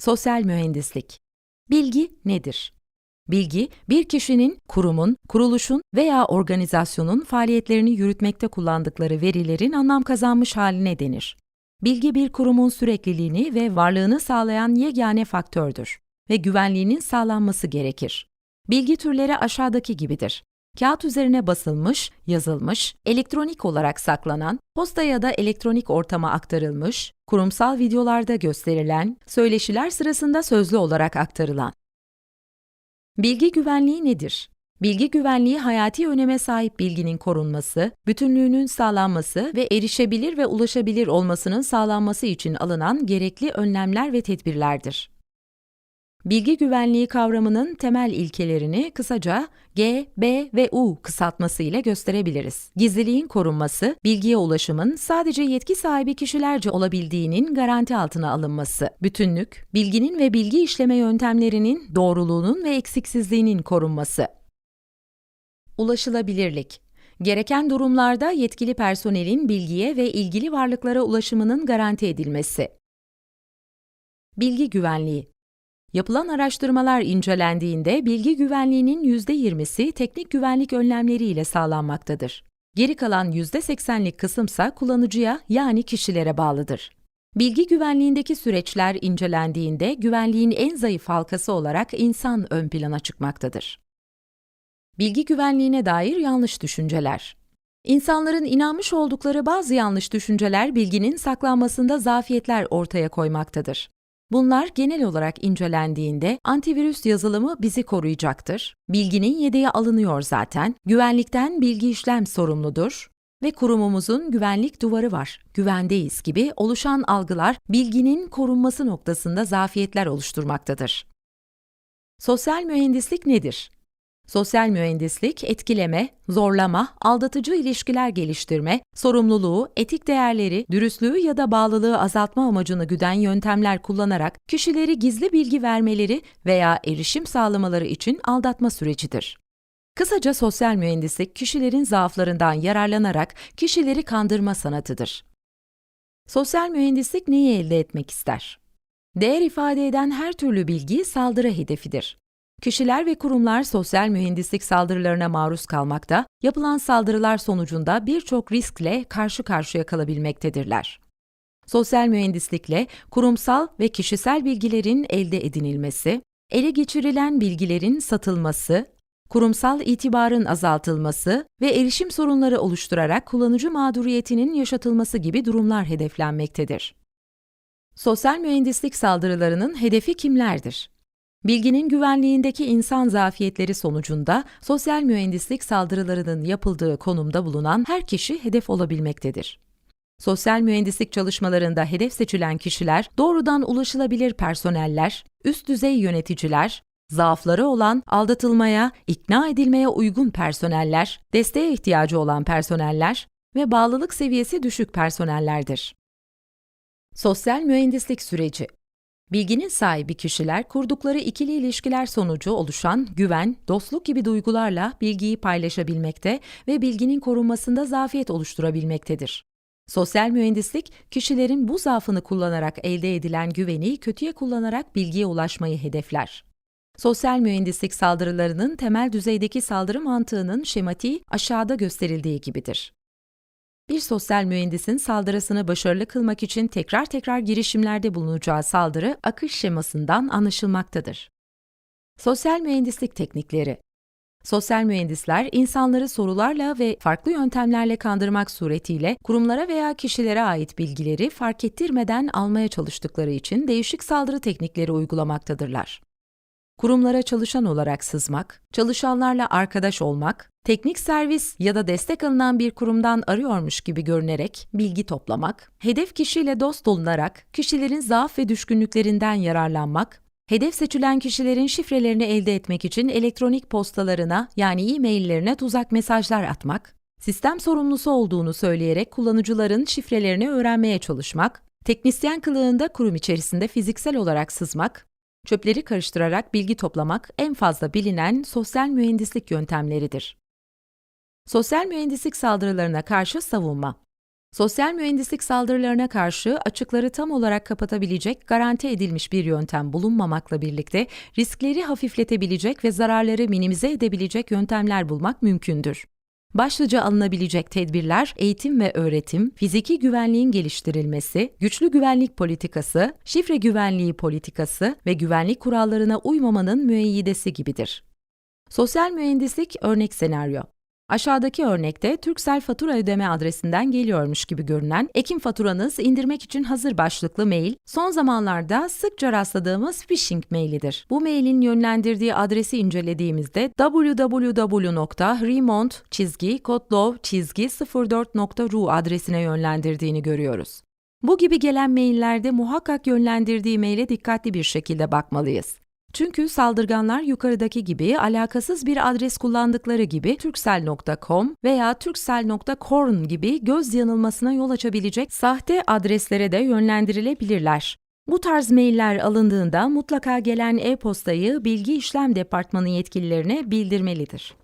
Sosyal mühendislik. Bilgi nedir? Bilgi, bir kişinin, kurumun, kuruluşun veya organizasyonun faaliyetlerini yürütmekte kullandıkları verilerin anlam kazanmış haline denir. Bilgi bir kurumun sürekliliğini ve varlığını sağlayan yegane faktördür ve güvenliğinin sağlanması gerekir. Bilgi türleri aşağıdaki gibidir. Kağıt üzerine basılmış, yazılmış, elektronik olarak saklanan, posta ya da elektronik ortama aktarılmış, kurumsal videolarda gösterilen, söyleşiler sırasında sözlü olarak aktarılan. Bilgi güvenliği nedir? Bilgi güvenliği hayati öneme sahip bilginin korunması, bütünlüğünün sağlanması ve erişebilir ve ulaşabilir olmasının sağlanması için alınan gerekli önlemler ve tedbirlerdir. Bilgi güvenliği kavramının temel ilkelerini kısaca G, B ve U kısaltması ile gösterebiliriz. Gizliliğin korunması, bilgiye ulaşımın sadece yetki sahibi kişilerce olabildiğinin garanti altına alınması, bütünlük, bilginin ve bilgi işleme yöntemlerinin doğruluğunun ve eksiksizliğinin korunması. Ulaşılabilirlik Gereken durumlarda yetkili personelin bilgiye ve ilgili varlıklara ulaşımının garanti edilmesi. Bilgi güvenliği Yapılan araştırmalar incelendiğinde bilgi güvenliğinin %20'si teknik güvenlik önlemleriyle sağlanmaktadır. Geri kalan %80'lik kısımsa kullanıcıya yani kişilere bağlıdır. Bilgi güvenliğindeki süreçler incelendiğinde güvenliğin en zayıf halkası olarak insan ön plana çıkmaktadır. Bilgi güvenliğine dair yanlış düşünceler. İnsanların inanmış oldukları bazı yanlış düşünceler bilginin saklanmasında zafiyetler ortaya koymaktadır. Bunlar genel olarak incelendiğinde antivirüs yazılımı bizi koruyacaktır, bilginin yedeği alınıyor zaten, güvenlikten bilgi işlem sorumludur ve kurumumuzun güvenlik duvarı var, güvendeyiz gibi oluşan algılar bilginin korunması noktasında zafiyetler oluşturmaktadır. Sosyal mühendislik nedir? Sosyal mühendislik, etkileme, zorlama, aldatıcı ilişkiler geliştirme, sorumluluğu, etik değerleri, dürüstlüğü ya da bağlılığı azaltma amacını güden yöntemler kullanarak kişileri gizli bilgi vermeleri veya erişim sağlamaları için aldatma sürecidir. Kısaca sosyal mühendislik, kişilerin zaaflarından yararlanarak kişileri kandırma sanatıdır. Sosyal mühendislik neyi elde etmek ister? Değer ifade eden her türlü bilgi saldırı hedefidir. Kişiler ve kurumlar sosyal mühendislik saldırılarına maruz kalmakta, yapılan saldırılar sonucunda birçok riskle karşı karşıya kalabilmektedirler. Sosyal mühendislikle kurumsal ve kişisel bilgilerin elde edinilmesi, ele geçirilen bilgilerin satılması, kurumsal itibarın azaltılması ve erişim sorunları oluşturarak kullanıcı mağduriyetinin yaşatılması gibi durumlar hedeflenmektedir. Sosyal mühendislik saldırılarının hedefi kimlerdir? Bilginin güvenliğindeki insan zafiyetleri sonucunda sosyal mühendislik saldırılarının yapıldığı konumda bulunan her kişi hedef olabilmektedir. Sosyal mühendislik çalışmalarında hedef seçilen kişiler doğrudan ulaşılabilir personeller, üst düzey yöneticiler, zaafları olan, aldatılmaya, ikna edilmeye uygun personeller, desteğe ihtiyacı olan personeller ve bağlılık seviyesi düşük personellerdir. Sosyal mühendislik süreci Bilginin sahibi kişiler kurdukları ikili ilişkiler sonucu oluşan güven, dostluk gibi duygularla bilgiyi paylaşabilmekte ve bilginin korunmasında zafiyet oluşturabilmektedir. Sosyal mühendislik, kişilerin bu zaafını kullanarak elde edilen güveni kötüye kullanarak bilgiye ulaşmayı hedefler. Sosyal mühendislik saldırılarının temel düzeydeki saldırı mantığının şematiği aşağıda gösterildiği gibidir. Bir sosyal mühendisin saldırısını başarılı kılmak için tekrar tekrar girişimlerde bulunacağı saldırı akış şemasından anlaşılmaktadır. Sosyal mühendislik teknikleri Sosyal mühendisler insanları sorularla ve farklı yöntemlerle kandırmak suretiyle kurumlara veya kişilere ait bilgileri fark ettirmeden almaya çalıştıkları için değişik saldırı teknikleri uygulamaktadırlar kurumlara çalışan olarak sızmak, çalışanlarla arkadaş olmak, teknik servis ya da destek alınan bir kurumdan arıyormuş gibi görünerek bilgi toplamak, hedef kişiyle dost olunarak kişilerin zaaf ve düşkünlüklerinden yararlanmak, hedef seçilen kişilerin şifrelerini elde etmek için elektronik postalarına yani e-maillerine tuzak mesajlar atmak, sistem sorumlusu olduğunu söyleyerek kullanıcıların şifrelerini öğrenmeye çalışmak, teknisyen kılığında kurum içerisinde fiziksel olarak sızmak, Çöpleri karıştırarak bilgi toplamak en fazla bilinen sosyal mühendislik yöntemleridir. Sosyal mühendislik saldırılarına karşı savunma Sosyal mühendislik saldırılarına karşı açıkları tam olarak kapatabilecek garanti edilmiş bir yöntem bulunmamakla birlikte riskleri hafifletebilecek ve zararları minimize edebilecek yöntemler bulmak mümkündür. Başlıca alınabilecek tedbirler eğitim ve öğretim, fiziki güvenliğin geliştirilmesi, güçlü güvenlik politikası, şifre güvenliği politikası ve güvenlik kurallarına uymamanın müeyyidesi gibidir. Sosyal mühendislik örnek senaryo. Aşağıdaki örnekte Turkcell fatura ödeme adresinden geliyormuş gibi görünen Ekim faturanız indirmek için hazır başlıklı mail, son zamanlarda sıkça rastladığımız phishing mailidir. Bu mailin yönlendirdiği adresi incelediğimizde www.remont-kodlov-04.ru adresine yönlendirdiğini görüyoruz. Bu gibi gelen maillerde muhakkak yönlendirdiği maile dikkatli bir şekilde bakmalıyız. Çünkü saldırganlar yukarıdaki gibi alakasız bir adres kullandıkları gibi turkcell.com veya turkcell.corn gibi göz yanılmasına yol açabilecek sahte adreslere de yönlendirilebilirler. Bu tarz mailler alındığında mutlaka gelen e-postayı Bilgi İşlem Departmanı yetkililerine bildirmelidir.